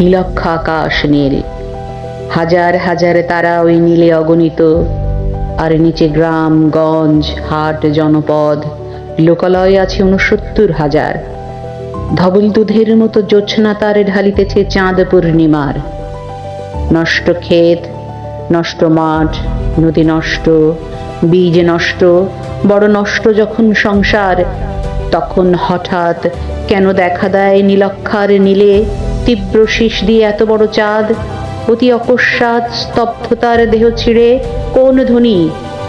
নীলক্ষ আকাশ নীল। হাজার হাজার তারা ওই নীলে অগণিত, আর নিচে গ্রাম, গঞ্জ, হাট, জনপদ, লোকালয় আছে উনসত্তর হাজার। ধবল দুধের মতো জোছনা তারে ঢালিতেছে চাঁদ পূর্ণিমার। নষ্ট ক্ষেত, নষ্ট মাঠ, নদী নষ্ট, বীজ নষ্ট, বড় নষ্ট যখন সংসার, তখন হঠাৎ কেন দেখা দেয় নীলক্ষার নীলে? তীব্র শীষ দিয়ে এত বড় চাঁদ, অতি অকস্মাৎ স্তব্ধতার দেহ ছিঁড়ে কোন ধ্বনি,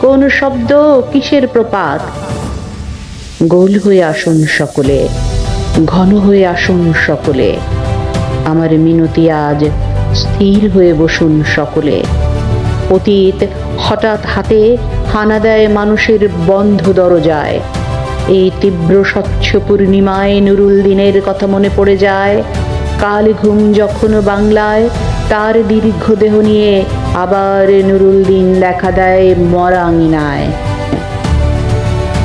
কোন শব্দ কিসের প্রপাত? গোল হয়ে আসুন সকলে, ঘন হয়ে আসুন সকলে, আমার মিনতি আজ স্থির হয়ে বসুন সকলে। অতীত হঠাৎ হাতে হানা দেয় মানুষের বন্ধ দরজায়, এই তীব্র স্বচ্ছ পূর্ণিমায় নুরুল দিনের কথা মনে পড়ে যায় কাল ঘুম যখন বাংলায়, তার দীর্ঘ দেহ নিয়ে আবার নুরুল দিন দেখা দেয় মরাঙিনায়।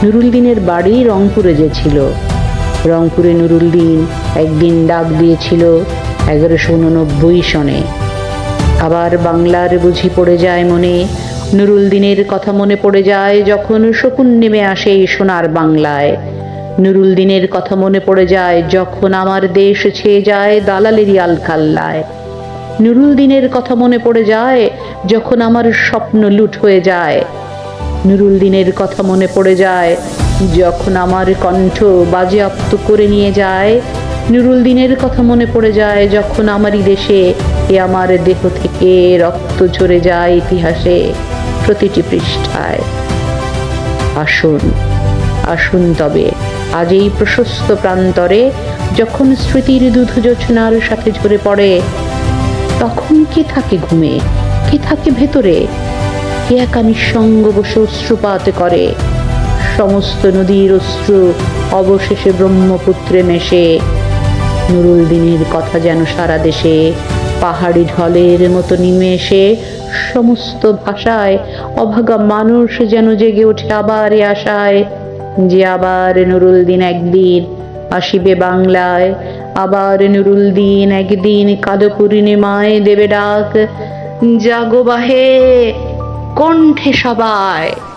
নুরুল দিনের বাড়ি রংপুরে যে ছিল। রংপুরে নুরুল দিন একদিন ডাক দিয়েছিল এগারোশো উননব্বই সনে। আবার বাংলার বুঝি পড়ে যায় মনে নুরুল দিনের কথা মনে পড়ে যায় যখন শকুন নেমে আসে সোনার বাংলায়। নুরুল দিনের কথা মনে পড়ে যায়, যখন আমার দেশ ছেয়ে যায় দালালেরই আলখাল্লায়। নুরুল দিনের কথা মনে পড়ে যায়, যখন আমার স্বপ্ন লুট হয়ে যায়। নুরুল দিনের কথা মনে পড়ে যায়, যখন আমার কণ্ঠ বাজেয়াপ্ত করে নিয়ে যায়। নুরুল দিনের কথা মনে পড়ে যায়, যখন আমারই দেশে এ আমার দেহ থেকে রক্ত ঝরে যায় ইতিহাসে প্রতিটি পৃষ্ঠায়। আসুন। আসুন তবে। আজ এই প্রশস্ত প্রান্তরে যখন স্মৃতির দুধ জোছনার সাথে ঝরে পড়ে, তখন কে থাকে ঘুমে? কে থাকে ভেতরে? কে একা নিঃসঙ্গ বসে অশ্রুপাত করে? সমস্ত নদীর অশ্রু অবশেষে ব্রহ্মপুত্রে মেশে। নুরুল দিনের কথা যেন সারা দেশে, পাহাড়ি ঢলের মতো নেমে এসে সমস্ত ভাষায় অভাগা মানুষ যেন জেগে ওঠে আবার আশায়। যে আবার নুরুল দিন একদিন আসিবে বাংলায়, আবার নুরুল দিন একদিন কালো পূর্ণিমায় দেবে ডাক। জাগো বাহে, কণ্ঠে সবাই।